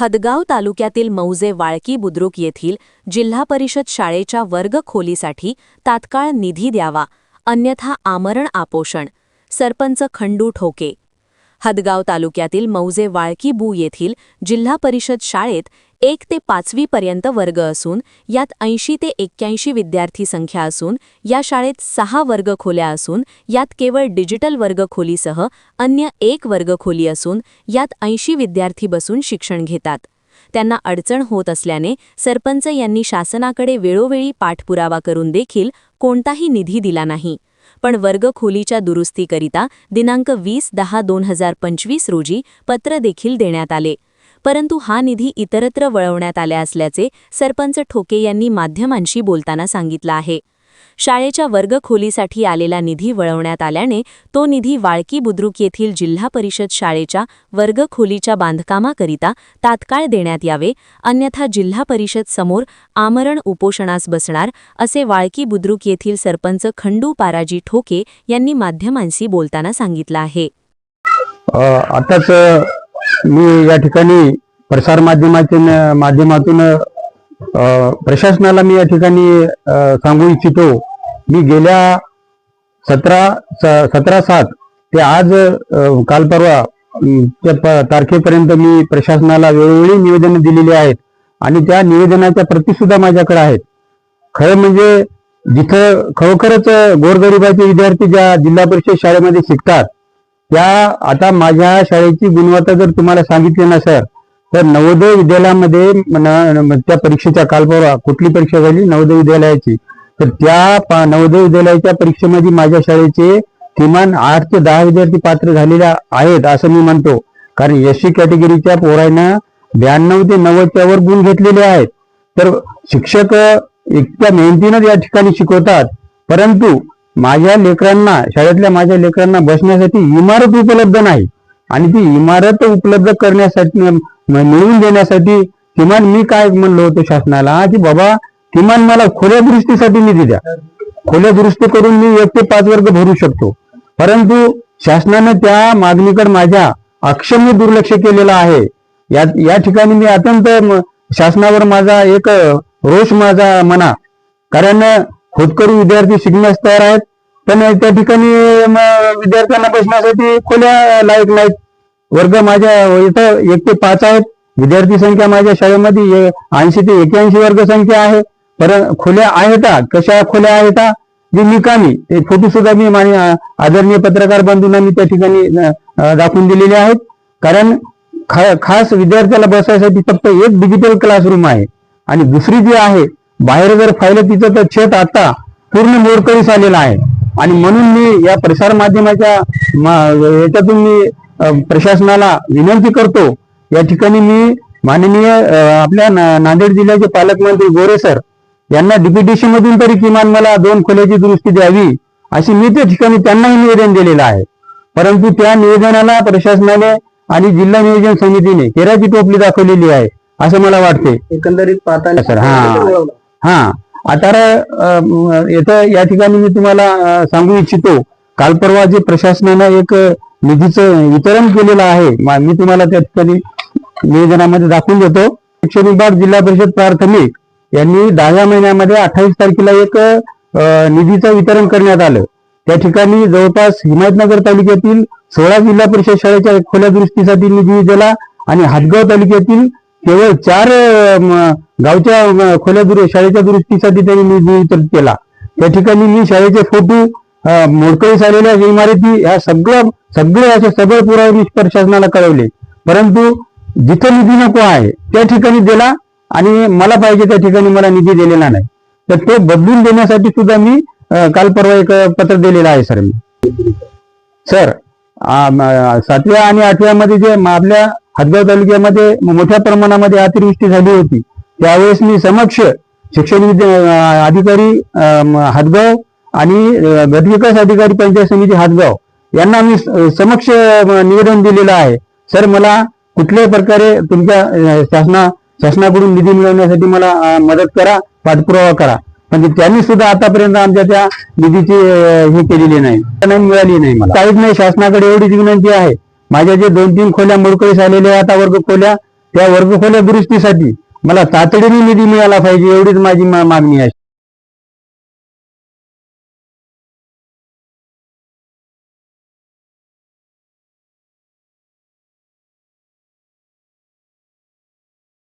हदगाव तालुक्यातील मौजे वाळकी बुद्रुक येथील जिल्हा परिषद शाळेच्या वर्ग खोलीसाठी तात्काळ निधी द्यावा अन्यथा आमरण आपोषण. सरपंच खंडू ठोके. हदगाव तालुक्यातील मौजे वाळकी बू येथील जिल्हा परिषद शाळेत एक ते पाचवीपर्यंत वर्ग असून यात ऐंशी ते एक्क्याऐंशी विद्यार्थी संख्या असून या शाळेत सहा वर्ग खोल्या असून यात केवळ डिजिटल वर्ग खोलीसह अन्य एक वर्ग खोली असून यात ऐंशी विद्यार्थी बसून शिक्षण घेतात. त्यांना अडचण होत असल्याने सरपंच यांनी शासनाकडे वेळोवेळी पाठपुरावा करून देखील कोणताही निधी दिला नाही. पण वर्ग खोलीच्या दुरुस्तीकरिता दिनांक वीस दहा दोन हजार पंचवीस रोजी पत्र देखील देण्यात आले. परंतु हा निधी इतरत्र वळवण्यात आल्या असल्याचे सरपंच ठोके यांनी माध्यमांशी बोलताना सांगितलं आहे. शाळेच्या वर्गखोलीसाठी आलेला निधी वळवण्यात आल्याने तो निधी वाळकी बुद्रुक येथील जिल्हा परिषद शाळेच्या वर्गखोलीच्या बांधकामाकरिता तात्काळ देण्यात यावे अन्यथा जिल्हा परिषद समोर आमरण उपोषणास बसणार असे वाळकी बुद्रुक येथील सरपंच खंडू पाराजी ठोके यांनी माध्यमांशी बोलताना सांगितलं आहे. आताच मी या ठिकाणी प्रसार माध्यमातून माध्यमातून प्रशासनाला मी या ठिकाणी सांगू इच्छितो. मी गेल्या सतरा सतरा सात ते आज काल परवा त्या तारखेपर्यंत मी प्रशासनाला वेळोवेळी निवेदनं दिलेली आहेत आणि त्या निवेदनाच्या प्रती सुद्धा माझ्याकडे आहेत. खरं म्हणजे जिथं खरोखरच गोरगरिबाचे विद्यार्थी ज्या जिल्हा परिषद शाळेमध्ये शिकतात त्या आता माझ्या शाळेची गुणवत्ता जर तुम्हाला सांगितली ना सर तर नवोदय विद्यालयामध्ये त्या परीक्षेच्या कालपर्वा कुठली परीक्षा झाली नवोदय विद्यालयाची. तर त्या नवोदय विद्यालयाच्या परीक्षेमध्ये माझ्या शाळेचे किमान आठ ते दहा विद्यार्थी पात्र झालेल्या आहेत असं मी म्हणतो. कारण एस सी कॅटेगरीच्या पोरांना ब्याण्णव ते नव्वदच्या वर गुण घेतलेले आहेत. तर शिक्षक इतक्या मेहनतीनं या ठिकाणी शिकवतात. परंतु माझ्या लेकरांना शाळेतल्या माझ्या लेकरांना बसण्यासाठी इमारत उपलब्ध नाही. आणि ती इमारत उपलब्ध करण्यासाठी मिळवून देण्यासाठी किमान मी काय म्हणलो होतो शासनाला की बाबा किमान मला खोल्या दुरुस्तीसाठी निधी द्या. खोल्या दुरुस्ती करून मी एक ते पाच वर्ग भरू शकतो. परंतु शासनानं त्या मागणीकडे माझ्या अक्षम्य दुर्लक्ष केलेलं आहे. या या ठिकाणी मी अत्यंत शासनावर माझा एक रोष माझा मना. कारण खोदकरी विद्यार्थी शिकण्यास तयार आहेत. पण त्या ठिकाणी विद्यार्थ्यांना बसण्यासाठी खोल्या लायक नाहीत वर्ग माझ्या इथं एक ते पाच आहेत. विद्यार्थी संख्या माझ्या शाळेमध्ये ऐंशी ते एक्याऐंशी वर्ग संख्या आहे. पर खोल्या आहेत कशा खोल्या आहेत जी निकामी ते फोटो सुद्धा मी माझे आदरणीय पत्रकार बंधूंना मी त्या ठिकाणी दाखवून दिलेले आहेत. कारण खा- खास विद्यार्थ्याला बसायसाठी फक्त एक डिजिटल क्लासरूम आहे. आणि दुसरी जी आहे बाहेर जर पाहिलं तिचं तर छत आता पूर्ण मोडकळीस आलेलं आहे. आणि म्हणून मी या प्रसार माध्यमाच्या याच्यातून मी प्रशासनाला विनंती करतो. या ठिकाणी मी माननीय आपल्या नांदेड जिल्ह्याचे पालकमंत्री गोरे सर यांना डिप्युटेशन मधून तरी किमान मला दोन खोल्याची दुरुस्ती द्यावी अशी मी त्या ठिकाणी त्यांनाही निवेदन दिलेलं आहे. परंतु त्या निवेदनाला प्रशासनाने आणि जिल्हा नियोजन समितीने केराची टोपली दाखवलेली आहे असं मला वाटते एकंदरीत पाहताना सर हा. हा. आता येतं या ठिकाणी मी तुम्हाला सांगू इच्छितो. काल परवा जे प्रशासनानं एक निधीचं वितरण केलेलं आहे मी तुम्हाला त्या ठिकाणी निवेदनामध्ये दाखवून देतो. शिक्षण विभाग जिल्हा परिषद प्राथमिक यांनी दहाव्या महिन्यामध्ये अठ्ठावीस तारखेला एक निधीचं वितरण करण्यात आलं. त्या ठिकाणी जवळपास हिमायतनगर तालुक्यातील सोळा जिल्हा परिषद शाळेच्या खोल्या दुरुस्तीसाठी निधी दिला आणि हातगाव तालुक्यातील केवळ चार गावच्या खोल्या दुरु शाळेच्या दुरुस्तीसाठी त्यांनी निधी वितरित केला. त्या ठिकाणी मी शाळेचे फोटो मोडकळीस आलेल्या इमारती ह्या सगळं सगळे असे सगळे पुरावे मी प्रशासनाला कळवले. परंतु जिथं निधी नको आहे त्या ठिकाणी दिला आणि मला पाहिजे त्या ठिकाणी मला निधी दिलेला नाही. तर ते बदलून देण्यासाठी सुद्धा मी काल परवा एक पत्र दिलेलं आहे सर मी. सर सातव्या आणि आठव्या मध्ये जे आपल्या हदगाव तालुक्यामध्ये मोठ्या प्रमाणामध्ये अतिवृष्टी झाली होती त्यावेळेस मी समक्ष शिक्षण अधिकारी अ, हदगाव आणि गटविकास अधिकारी पंचायत समिती हदगाव यांना मी समक्ष निवेदन दिलेलं आहे. सर मला कुठल्याही प्रकारे तुमच्या शासना शासनाकडून निधी मिळवण्यासाठी मला मदत करा पाठपुरावा करा. म्हणजे त्यांनी सुद्धा आतापर्यंत आमच्या त्या निधीची हे केलेली नाही. मिळाली नाही मला. काहीच नाही शासनाकडे एवढीच विनंती आहे. माझ्या जे दोन तीन खोल्या मोडकळीस आलेल्या आहेत आता वर्ग खोल्या त्या वर्गखोल्या दुरुस्तीसाठी मला तातडीने निधी मिळाला पाहिजे एवढीच माझी मा- मागणी आहे.